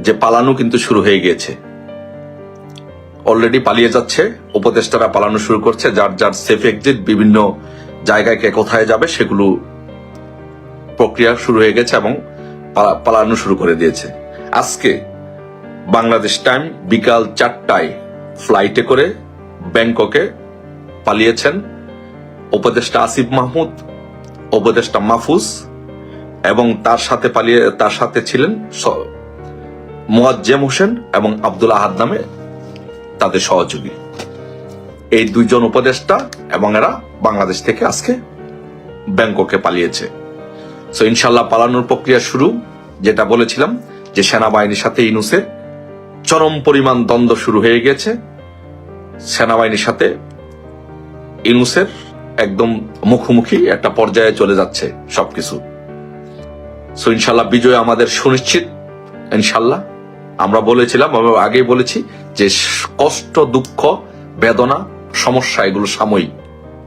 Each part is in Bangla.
যে পালানো কিন্তু শুরু হয়ে গিয়েছে। অলরেডি পালিয়ে যাচ্ছে, উপদেষ্টারা পালানো শুরু করছে, যার যার সেফ এক্সিট বিভিন্ন জায়গায় কে কোথায় যাবে সেগুলো প্রক্রিয়া শুরু হয়ে গেছে এবং পালা- পালানো শুরু করে দিয়েছে। আজকে বাংলাদেশ টাইম বিকাল চারটায় ফ্লাইটে করে ব্যাংককে পালিয়েছেন উপদেষ্টা আসিফ মাহমুদ, উপদেষ্টা মাহফুজ এবং তার সাথে পালিয়ে, তার সাথে ছিলেন মোয়াজ্জেম হোসেন এবং আব্দুল আহাদ নামে তাদের সহযোগী। এই দুইজন উপদেষ্টা এবং এরা বাংলাদেশ থেকে আজকে ব্যাংককে পালিয়েছে। সো ইনশাল্লাহ পালানোর প্রক্রিয়া শুরু। যেটা বলেছিলাম যে সেনাবাহিনীর সাথে ইনুসের চরম পরিমাণ দ্বন্দ্ব শুরু হয়ে গেছে। সেনাবাহিনীর সাথে ইনুসের একদম মুখোমুখি একটা পর্যায়ে চলে যাচ্ছে সবকিছু। সো ইনশাল্লাহ বিজয় আমাদের সুনিশ্চিত ইনশাল্লাহ আমরা বলেছিলাম, আমরা আগেই বলেছি যে কষ্ট, দুঃখ, বেদনা, সমস্যা, এগুলো সাময়িক।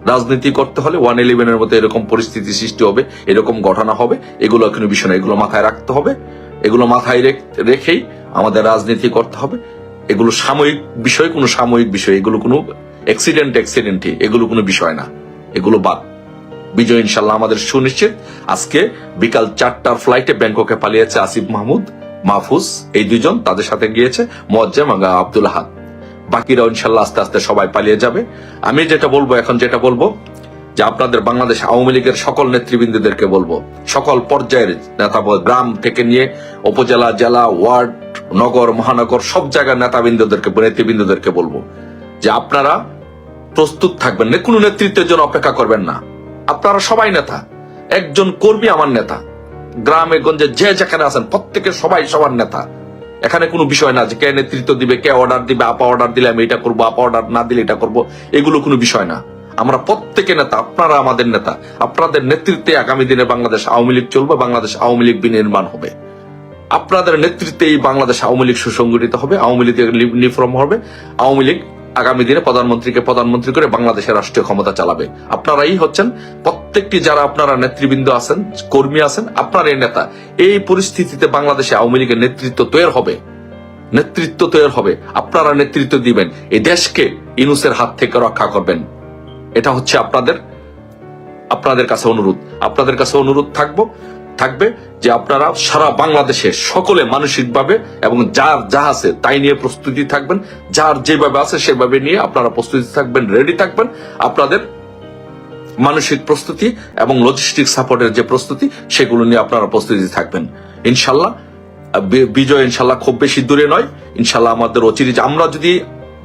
রাজনীতি করতে হলে ওয়ান ইলেভেনের মতো এরকম পরিস্থিতি সৃষ্টি হবে, এরকম ঘটনা হবে, এগুলো কোনো বিষয় না, এগুলো মাথায় রাখতে হবে, এগুলো মাথায় রেখ- রেখেই আমাদের রাজনীতি করতে হবে। এগুলো সাময়িক বিষয়, কোনো সাময়িক বিষয়, এগুলো কোনো অ্যাক্সিডেন্ট অ্যাক্সিডেন্টই এগুলো কোনো বিষয় না, এগুলো বাদ। বিজয় ইনশাল্লাহ আমাদের সুনিশ্চিত। আজকে বিকাল চারটার ফ্লাইটে ব্যাংককে পালিয়েছে আসিফ মাহমুদ। মাহফুজ, এই দুজন তাদের সাথে গিয়েছে, মোয়াজ্জেম এবং আব্দুল আহাদ। বাকিরা ইনশাল্লাহ আস্তে আস্তে সবাই পালিয়ে যাবে। আমি যেটা বলব, এখন যেটা বলব, যে আপনাদের বাংলাদেশ আওয়ামী লীগের সকল নেতৃবৃন্দদেরকে বলব, সকল পর্যায়ের নেতা গ্রাম থেকে নিয়ে উপজেলা, জেলা, ওয়ার্ড, নগর, মহানগর, সব জায়গার নেতাবৃন্দদেরকে, নেতৃবৃন্দদেরকে বলব, যে আপনারা প্রস্তুত থাকবেন। কোনো নেতৃত্বের জন্য অপেক্ষা করবেন না। আপনারা সবাই নেতা। একজন কর্মী আমার নেতা। গ্রামে, গঞ্জে, যে যেখানে আছেন প্রত্যেকে সবাই সবার নেতা। এখানে কোনো বিষয় না যে কে নেতৃত্ব দিবে, কে অর্ডার দিবে, আপা অর্ডার দিলে আমি এটা করব, আপা অর্ডার না দিলে এটা করব, এগুলো কোনো বিষয় না। আমরা প্রত্যেকে নেতা, আপনারা আমাদের নেতা। আপনাদের নেতৃত্বে আগামী দিনে বাংলাদেশ আওয়ামী লীগ চলবে, বাংলাদেশ আওয়ামী লীগ বিনির্মাণ হবে। আপনাদের নেতৃত্বে এই বাংলাদেশ আওয়ামী লীগ সুসংগঠিত হবে, আওয়ামী লীগ নিফর্ম হবে, আওয়ামী লীগ আগামী দিনে প্রধানমন্ত্রীকে প্রধানমন্ত্রী করে বাংলাদেশের রাষ্ট্রীয় ক্ষমতা চালাবে। আপনারাই হচ্ছেন প্রত্যেকটি যারা আপনারা নেতৃবৃন্দ আছেন, কর্মী আছেন আপনারাই নেতা। এই পরিস্থিতিতে বাংলাদেশে আওয়ামী লীগের নেতৃত্ব তৈরি হবে। নেতৃত্ব তৈরি হবে। আপনারা নেতৃত্ব দিবেন। এই দেশকে ইনুসের হাত থেকে রক্ষা করবেন। এটা হচ্ছে আপনাদের আপনাদের কাছে অনুরোধ। আপনাদের কাছে অনুরোধ থাকব থাকবে যে আপনারা সারা বাংলাদেশে সকলে মানসিকভাবে এবং যার যা আছে তাই নিয়ে প্রস্তুতি থাকবেন, যার যেভাবে আছে সেভাবে নিয়ে আপনারা প্রস্তুতি থাকবেন রেডি থাকবেন। আপনাদের মানসিক প্রস্তুতি এবং লজিস্টিক সাপোর্টের যে প্রস্তুতি, সেগুলো নিয়ে আপনারা প্রস্তুতি থাকবেন। ইনশাল্লাহ বিজয় ইনশাল্লাহ খুব বেশি দূরে নয়। ইনশাল্লাহ আমাদের অচিরে আমরা যদি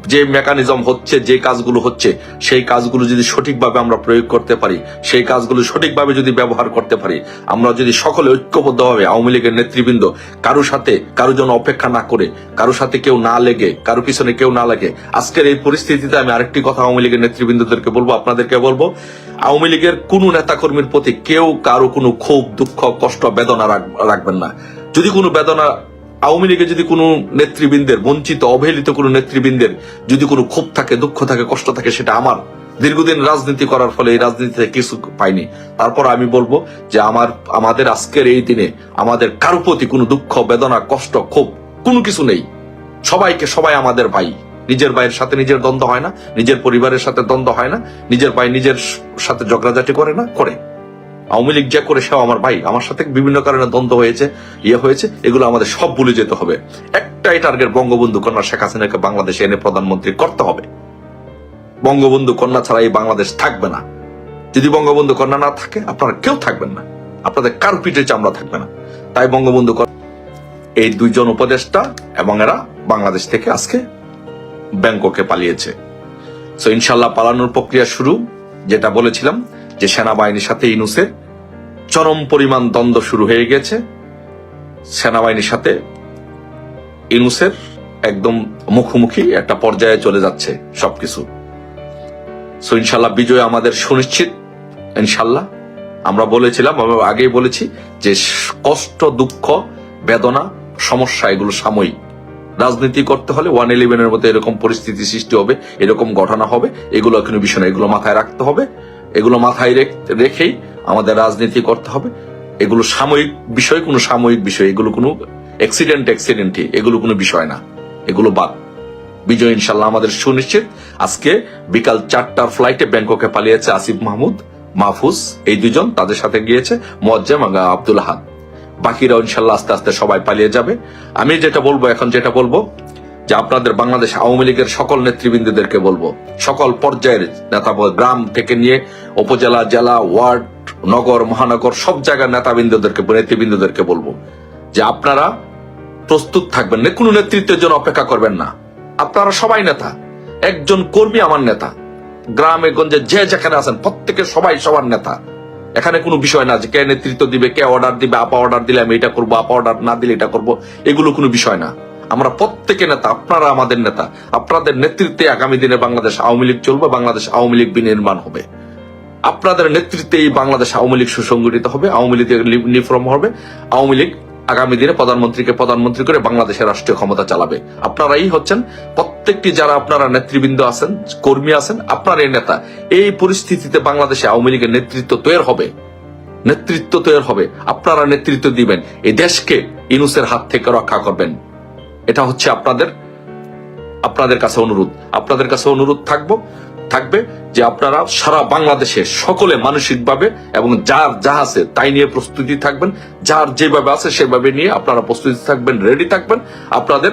যে মেকানিজম হচ্ছে, যে কাজগুলো হচ্ছে, সেই কাজগুলো যদি সঠিকভাবে আমরা প্রয়োগ করতে পারি, সেই কাজগুলো সঠিকভাবে যদি ব্যবহার করতে পারি, আমরা যদি সকলে ঐক্যবদ্ধভাবে আওয়ামী লীগের নেতৃবৃন্দ কারও সাথে কারও জন্য অপেক্ষা না করে, কারও সাথে কেউ না লেগে, কারও পিছনে কেউ না লাগে, আজকের এই পরিস্থিতিতে আমি আরেকটি কথা আওয়ামী লীগের নেতৃবৃন্দদেরকে বলব, আপনাদেরকে বলব, আওয়ামী লীগের কোন নেতাকর্মীর প্রতি কেউ কারও কোনো ক্ষোভ, দুঃখ, কষ্ট, বেদনা রাখবেন না। যদি কোনো বেদনা আওয়ামী লীগে যদি কোনো নেতৃবৃন্দের, বঞ্চিত, অবহেলিত কোনো নেতৃবৃন্দের যদি কোনো ক্ষোভ থাকে, দুঃখ থাকে, কষ্ট থাকে, সেটা আমার। দীর্ঘদিন রাজনীতি করার ফলে এই রাজনীতিতে কিছু পাইনি। তারপর আমি বলব যে আমার, আমাদের আজকের এই দিনে আমাদের কারও প্রতি কোনো দুঃখ, বেদনা, কষ্ট, ক্ষোভ কোনো কিছু নেই। সবাইকে সবাই আমাদের ভাই। নিজের ভাইয়ের সাথে নিজের দ্বন্দ্ব হয় না, নিজের পরিবারের সাথে দ্বন্দ্ব হয় না, নিজের ভাই নিজের সাথে ঝগড়াঝাটি করে না, করে। আওয়ামী লীগ যা করে সেও আমার ভাই। আমার সাথে বিভিন্ন কারণে দ্বন্দ্ব হয়েছে ইয়ে হয়েছে, এগুলো আমাদের সব ভুলে যেতে হবে। একটাই টার্গেট বঙ্গবন্ধু কন্যা শেখ হাসিনাকে বাংলাদেশে এনে প্রধানমন্ত্রী করতে হবে। বঙ্গবন্ধু কন্যা ছাড়া এই বাংলাদেশ থাকবে না। যদি বঙ্গবন্ধু কন্যা না থাকে, আপনারা কেউ থাকবেন না। আপনাদের কার পিঠে চামড়া থাকবে না? তাই বঙ্গবন্ধু এই দুইজন উপদেষ্টা এবং এরা বাংলাদেশ থেকে আজকে ব্যাংককে পালিয়েছে। সো ইনশাল্লাহ পালানোর প্রক্রিয়া শুরু। যেটা বলেছিলাম যে সেনাবাহিনীর সাথে ইনুসের চরম পরিমাণ দ্বন্দ্ব শুরু হয়ে গেছে। সেনাবাহিনীর সাথে ইনুসের একদম মুখোমুখি একটা পর্যায়ে চলে যাচ্ছে সবকিছু। সো ইনশাল্লাহ বিজয় আমাদের সুনিশ্চিত। ইনশাল্লাহ আমরা বলেছিলাম আগেই বলেছি যে কষ্ট, দুঃখ, বেদনা, সমস্যা এগুলো সাময়িক। রাজনীতি করতে হলে ওয়ান ইলেভেনের মতো এরকম পরিস্থিতি সৃষ্টি হবে, এরকম ঘটনা হবে, এগুলো কোনো বিষয় এগুলো মাথায় রাখতে হবে। এগুলো মাথায় রেখেই আমাদের রাজনীতি করতে হবে। এগুলো সাময়িক বিষয়, কোনো সাময়িক বিষয়। এগুলো কোনো অ্যাক্সিডেন্ট অ্যাক্সিডেন্টই এগুলো কোনো বিষয় না। এগুলো বাদ। বিজয় ইনশাল্লাহ আমাদের সুনিশ্চিত। আজকে বিকাল চারটার ফ্লাইটে ব্যাংককে পালিয়েছে আসিফ মাহমুদ, মাহফুজ, এই দুজন তাদের সাথে গিয়েছে মোয়াজ্জেম আর আব্দুল আহাদ। বাকিরাও ইনশাল্লাহ আস্তে আস্তে সবাই পালিয়ে যাবে। আমি যেটা বলব, এখন যেটা বলব যে আপনাদের বাংলাদেশ আওয়ামী লীগের সকল নেতৃবৃন্দদেরকে বলব। সকল পর্যায়ের নেতা গ্রাম থেকে নিয়ে উপজেলা, জেলা, ওয়ার্ড, নগর, মহানগর, সব জায়গার নেতাবৃন্দদেরকে, নেতৃবৃন্দদেরকে বলব যে আপনারা প্রস্তুত থাকবেন না কোনো নেতৃত্বের জন্য অপেক্ষা করবেন না। আপনারা সবাই নেতা, একজন কর্মী আমার নেতা। গ্রামে, গঞ্জে, যে যেখানে আছেন, প্রত্যেকে সবাই সবার নেতা। এখানে কোনো বিষয় না যে কে নেতৃত্ব দিবে, কে অর্ডার দিবে, আপা অর্ডার দিলে আমি এটা করব, আপা অর্ডার না দিলে এটা করব, এগুলো কোনো বিষয় না। আমরা প্রত্যেকে নেতা, আপনারা আমাদের নেতা। আপনাদের নেতৃত্বে আগামী দিনে বাংলাদেশ আওয়ামী লীগ চলবে, বাংলাদেশ আওয়ামী লীগ বিনির্মাণ হবে। আপনাদের নেতৃত্বে এই বাংলাদেশ আওয়ামী লীগ সুসংগঠিত হবে, আওয়ামী লীগ নিফর্ম হবে। আওয়ামী লীগ আগামী দিনে প্রধানমন্ত্রীকে প্রধানমন্ত্রী করে বাংলাদেশের রাষ্ট্রীয় ক্ষমতা চালাবে। আপনারাই হচ্ছেন প্রত্যেকটি যারা আপনারা নেতৃবৃন্দ আছেন, কর্মী আছেন আপনার এই নেতা। এই পরিস্থিতিতে বাংলাদেশে আওয়ামী লীগের নেতৃত্ব তৈরি হবে। নেতৃত্ব তৈরি হবে। আপনারা নেতৃত্ব দিবেন। এই দেশকে ইনুসের হাত থেকে রক্ষা করবেন। এটা হচ্ছে আপনাদের আপনাদের কাছে অনুরোধ। আপনাদের কাছে অনুরোধ থাকব, থাকবে যে আপনারা সারা বাংলাদেশে সকলে মানসিকভাবে এবং যার যা আছে তাই নিয়ে প্রস্তুতি থাকবেন, যার যেভাবে আছে সেভাবে নিয়ে আপনারা প্রস্তুতি থাকবেন রেডি থাকবেন। আপনাদের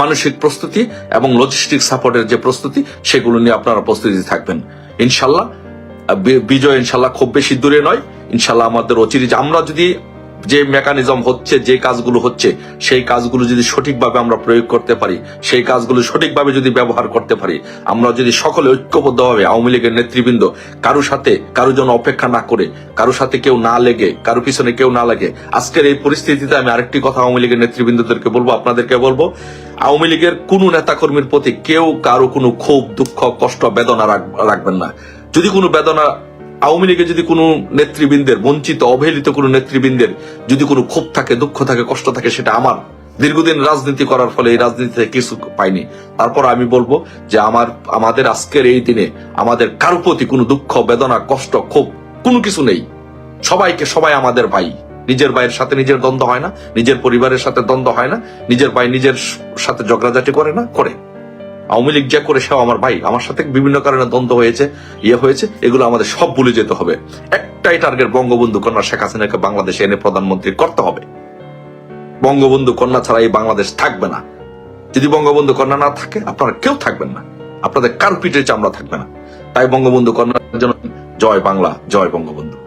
মানসিক প্রস্তুতি এবং লজিস্টিক সাপোর্টের যে প্রস্তুতি, সেগুলো নিয়ে আপনারা প্রস্তুতি থাকবেন। ইনশাল্লাহ বিজয় ইনশাল্লাহ খুব বেশি দূরে নয়। ইনশাল্লাহ আমাদের অচিরে যে আমরা যদি যে মেকানিজম হচ্ছে, যে কাজগুলো হচ্ছে, সেই কাজগুলো যদি সঠিকভাবে আমরা প্রয়োগ করতে পারি, সেই কাজগুলো সঠিকভাবে যদি ব্যবহার করতে পারি, আমরা যদি সকলে ঐক্যবদ্ধভাবে আওয়ামী লীগের নেতৃবৃন্দ কারও সাথে কারও জন্য অপেক্ষা না করে, কারও সাথে কেউ না লেগে, কারও পিছনে কেউ না লাগে, আজকের এই পরিস্থিতিতে আমি আরেকটি কথা আওয়ামী লীগের নেতৃবৃন্দদেরকে বলব, আপনাদেরকে বলব, আওয়ামী লীগের কোনো নেতাকর্মীর প্রতি কেউ কারও কোনো ক্ষোভ, দুঃখ, কষ্ট, বেদনা রাখবেন না। যদি কোনো বেদনা আওয়ামী লীগের যদি কোনো নেতৃবৃন্দের, বঞ্চিত, অবহেলিত কোনো নেতৃবৃন্দের যদি কোনো ক্ষোভ থাকে, দুঃখ থাকে, কষ্ট থাকে, সেটা আমার। দীর্ঘদিন রাজনীতি করার ফলে এই রাজনীতিতে কিছু পাইনি। তারপর আমি বলব যে আমার, আমাদের আজকের এই দিনে আমাদের কারও প্রতি কোনো দুঃখ, বেদনা, কষ্ট, ক্ষোভ কোনো কিছু নেই। সবাইকে সবাই আমাদের ভাই। নিজের ভাইয়ের সাথে নিজের দ্বন্দ্ব হয় না, নিজের পরিবারের সাথে দ্বন্দ্ব হয় না, নিজের ভাই নিজের সাথে ঝগড়াঝাটি করে না, করে। আওয়ামী লীগ যা করে সেও আমার ভাই। আমার সাথে বিভিন্ন কারণে দ্বন্দ্ব হয়েছে ইয়ে হয়েছে, এগুলো আমাদের সব ভুলে যেতে হবে। একটাই টার্গেট বঙ্গবন্ধু কন্যা শেখ হাসিনাকে বাংলাদেশে এনে প্রধানমন্ত্রী করতে হবে। বঙ্গবন্ধু কন্যা ছাড়া এই বাংলাদেশ থাকবে না। যদি বঙ্গবন্ধু কন্যা না থাকে, আপনারা কেউ থাকবেন না। আপনাদের কার পিঠে চামড়া থাকবে না। তাই বঙ্গবন্ধু কন্যার জন্য জয় বাংলা, জয় বঙ্গবন্ধু।